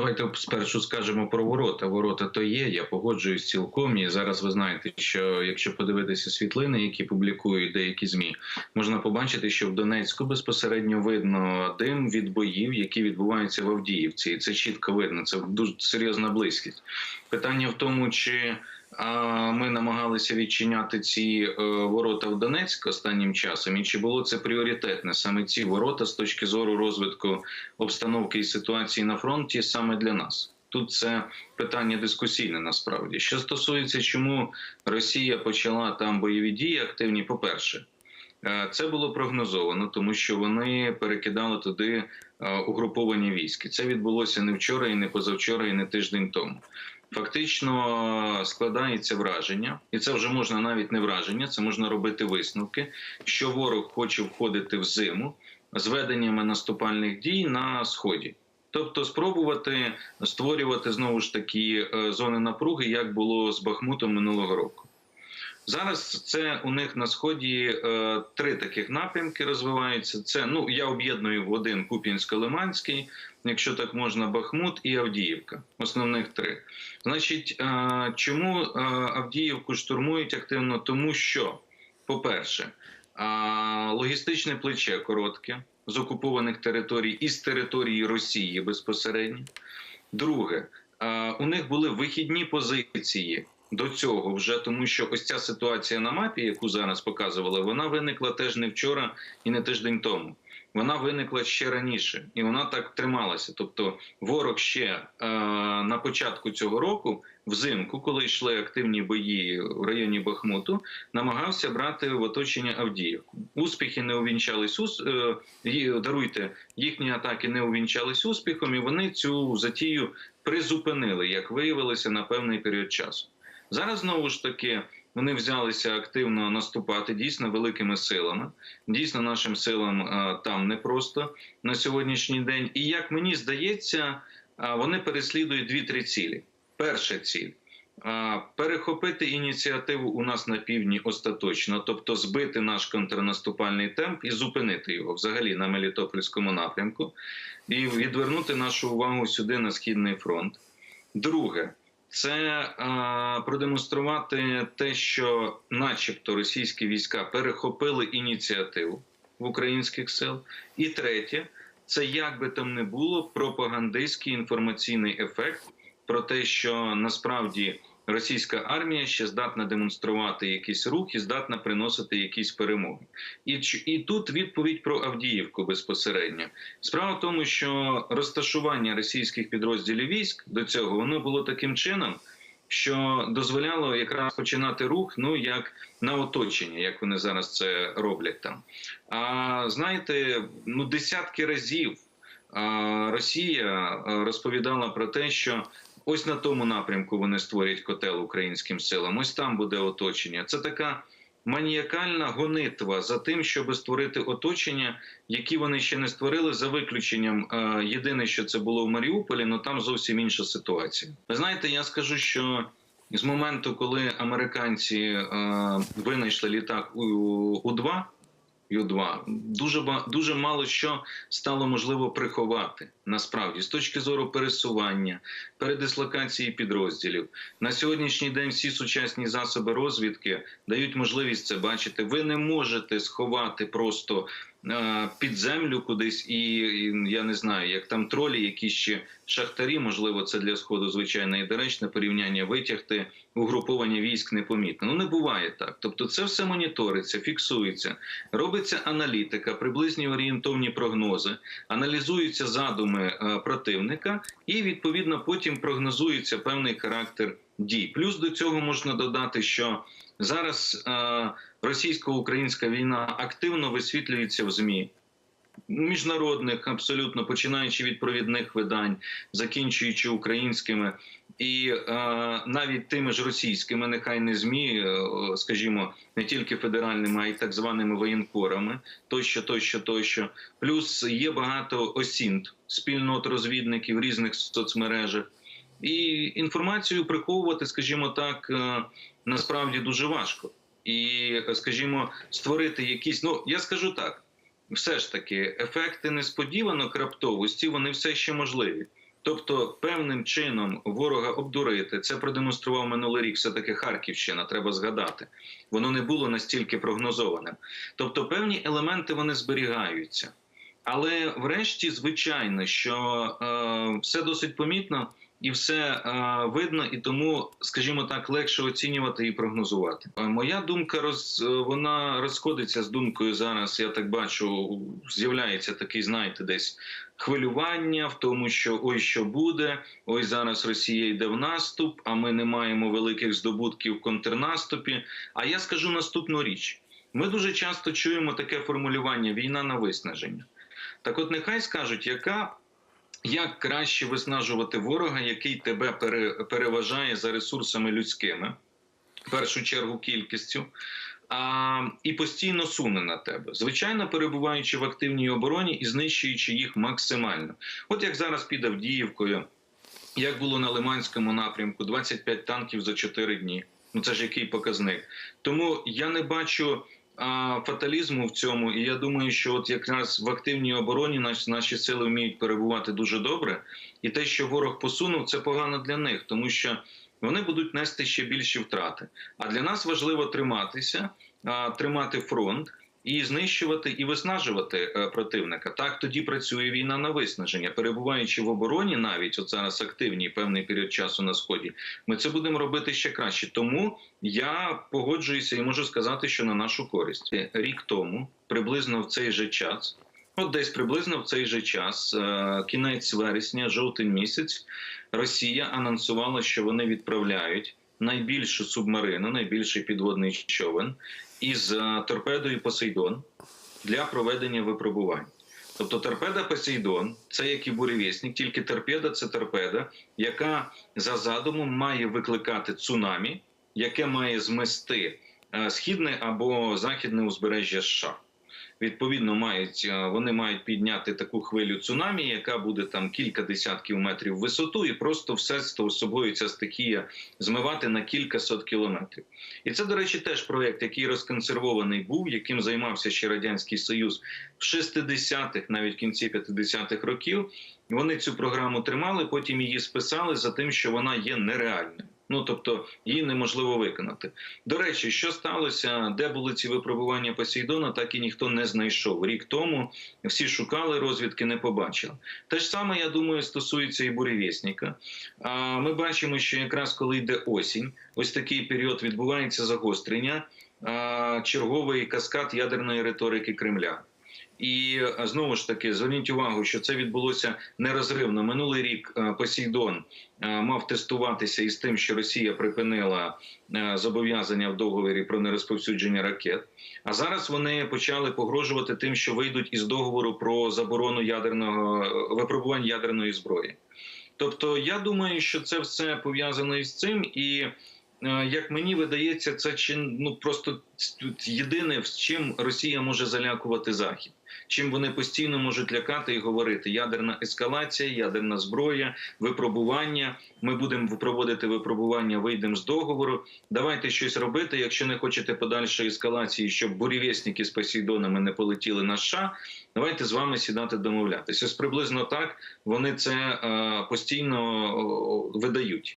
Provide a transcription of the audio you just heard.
давайте спершу скажемо про ворота. Ворота то є. Я погоджуюсь цілком. І зараз ви знаєте, що якщо подивитися світлини, які публікують деякі змі, можна побачити, що в Донецьку безпосередньо видно дим від боїв, які відбуваються в Авдіївці, і це чітко видно. Це дуже серйозна близькість. Питання в тому, чи ми намагалися відчиняти ці е, ворота в Донецьк останнім часом, і чи було це пріоритетне саме ці ворота з точки зору розвитку обстановки і ситуації на фронті саме для нас. Тут це питання дискусійне насправді. Що стосується, чому Росія почала там бойові дії активні, по-перше, е, це було прогнозовано, тому що вони перекидали туди е, угруповані військи. Це відбулося не вчора, і не позавчора, і не тиждень тому. Фактично складається враження, і це вже можна навіть не враження, це можна робити висновки, що ворог хоче входити в зиму з веденнями наступальних дій на сході. Тобто спробувати створювати знову ж такі е, зони напруги, як було з Бахмутом минулого року. Зараз це у них на сході е, три таких напрямки розвиваються. Це ну я об'єдную в один Куп'янсько-Лиманський, якщо так можна, Бахмут і Авдіївка. Основних три. Значить, е, чому е, Авдіївку штурмують активно? Тому що, по-перше, е, логістичне плече коротке з окупованих територій і з території Росії безпосередньо. Друге, е, у них були вихідні позиції до цього, вже тому що ось ця ситуація на мапі, яку зараз показували, вона виникла теж не вчора і не тиждень тому. Вона виникла ще раніше, і вона так трималася. Тобто, ворог ще е, на початку цього року, взимку, коли йшли активні бої в районі Бахмуту, намагався брати в оточення Авдіївку. Успіхи не увінчались ус... е, даруйте, їхні атаки не увінчались успіхом, і вони цю затію призупинили, як виявилося на певний період часу. Зараз знову ж таки вони взялися активно наступати дійсно великими силами. Дійсно, нашим силам а, там непросто на сьогоднішній день. І як мені здається, вони переслідують дві-три цілі. Перша ціль. Перехопити ініціативу у нас на півдні остаточно, тобто збити наш контрнаступальний темп і зупинити його взагалі на Мелітопольському напрямку, і відвернути нашу увагу сюди на східний фронт. Друге, це е, продемонструвати те, що, начебто, російські війська перехопили ініціативу в українських сил. І третє, це як би там не було пропагандистський інформаційний ефект про те, що насправді російська армія ще здатна демонструвати якийсь рух і здатна приносити якісь перемоги. І і тут відповідь про Авдіївку безпосередньо. Справа в тому, що розташування російських підрозділів військ до цього воно було таким чином. Що дозволяло якраз починати рух, ну як на оточення, як вони зараз це роблять там. А знаєте, ну десятки разів Росія розповідала про те, що Ось на тому напрямку вони створять котел українським силам. Ось там буде оточення. Це така маніакальна гонитва за тим, щоб створити оточення, які вони ще не створили, за виключенням. Е, єдине, що це було в Маріуполі, але там зовсім інша ситуація. Ви знаєте, я скажу, що з моменту, коли американці е, винайшли літак у 2 Ю-2. Дуже дуже мало що стало можливо приховати насправді з точки зору пересування, передислокації підрозділів на сьогоднішній день. Всі сучасні засоби розвідки дають можливість це бачити. Ви не можете сховати просто під землю кудись, і я не знаю, як там тролі, які ще шахтарі, можливо, це для сходу звичайно і доречне порівняння витягти угруповання військ непомітно. Ну не буває так. Тобто, це все моніториться, фіксується, робиться аналітика, приблизні орієнтовні прогнози, аналізуються задуми е, противника, і відповідно потім прогнозується певний характер дій. Плюс до цього можна додати, що зараз. Е, російсько-українська війна активно висвітлюється в змі. Міжнародних, абсолютно починаючи від провідних видань, закінчуючи українськими і е, навіть тими ж російськими, нехай не змі, е, скажімо, не тільки федеральними, а й так званими воєнкорами, тощо, тощо, тощо. Плюс є багато осінт, спільнот розвідників різних соцмережах, і інформацію приховувати, скажімо так, е, насправді дуже важко і, скажімо, створити якісь. Ну я скажу так: все ж таки, ефекти несподіванок раптовості вони все ще можливі. Тобто, певним чином ворога обдурити, це продемонстрував минулий рік. Все таки Харківщина, треба згадати. Воно не було настільки прогнозованим. Тобто, певні елементи вони зберігаються. Але врешті, звичайно, що е, все досить помітно і все е, видно, і тому, скажімо так, легше оцінювати і прогнозувати. Е, моя думка роз, е, вона розходиться з думкою зараз. Я так бачу, з'являється такий, знаєте, десь хвилювання в тому, що ой, що буде, ой, зараз Росія йде в наступ, а ми не маємо великих здобутків в контрнаступі. А я скажу наступну річ: ми дуже часто чуємо таке формулювання війна на виснаження. Так, от нехай скажуть, яка як краще виснажувати ворога, який тебе пере, переважає за ресурсами людськими, в першу чергу кількістю, а, і постійно суне на тебе, звичайно, перебуваючи в активній обороні і знищуючи їх максимально. От як зараз під Авдіївкою, як було на Лиманському напрямку, 25 танків за 4 дні. Ну це ж який показник. Тому я не бачу фаталізму в цьому, і я думаю, що от якраз в активній обороні наші, наші сили вміють перебувати дуже добре. І те, що ворог посунув, це погано для них, тому що вони будуть нести ще більші втрати. А для нас важливо триматися, тримати фронт. І знищувати і виснажувати е, противника. Так тоді працює війна на виснаження, перебуваючи в обороні, навіть от зараз активній певний період часу на сході. Ми це будемо робити ще краще. Тому я погоджуюся і можу сказати, що на нашу користь рік тому, приблизно в цей же час, от десь приблизно в цей же час, е, кінець вересня, жовтень місяць, Росія анонсувала, що вони відправляють найбільшу субмарину, найбільший підводний човен із е, торпедою Посейдон для проведення випробувань. Тобто торпеда Посейдон це як і буревісник, тільки торпеда це торпеда, яка за задумом має викликати цунамі, яке має змести е, східне або західне узбережжя США. Відповідно, мають е, вони мають підняти таку хвилю цунамі, яка буде там кілька десятків метрів висоту, і просто все з собою ця стихія змивати на кілька сот кілометрів. І це, до речі, теж проект, який розконсервований був, яким займався ще радянський союз в 60-х, навіть в кінці 50-х років. Вони цю програму тримали, потім її списали за тим, що вона є нереальною. Ну тобто її неможливо виконати. До речі, що сталося, де були ці випробування Посейдона, так і ніхто не знайшов. Рік тому всі шукали розвідки, не побачили. Те ж саме, я думаю, стосується і буревісника. А ми бачимо, що якраз коли йде осінь, ось такий період відбувається загострення, черговий каскад ядерної риторики Кремля. І знову ж таки зверніть увагу, що це відбулося нерозривно. Минулий рік Посейдон мав тестуватися із тим, що Росія припинила зобов'язання в договорі про нерозповсюдження ракет. А зараз вони почали погрожувати тим, що вийдуть із договору про заборону ядерного випробувань ядерної зброї. Тобто, я думаю, що це все пов'язано із цим і. Як мені видається, це чи ну просто єдине, з чим Росія може залякувати Захід, чим вони постійно можуть лякати і говорити: ядерна ескалація, ядерна зброя, випробування. Ми будемо проводити випробування, вийдемо з договору. Давайте щось робити. Якщо не хочете подальшої ескалації, щоб бурєвєсники з Посейдонами не полетіли на США, давайте з вами сідати домовлятися. Ось приблизно так вони це е, постійно видають.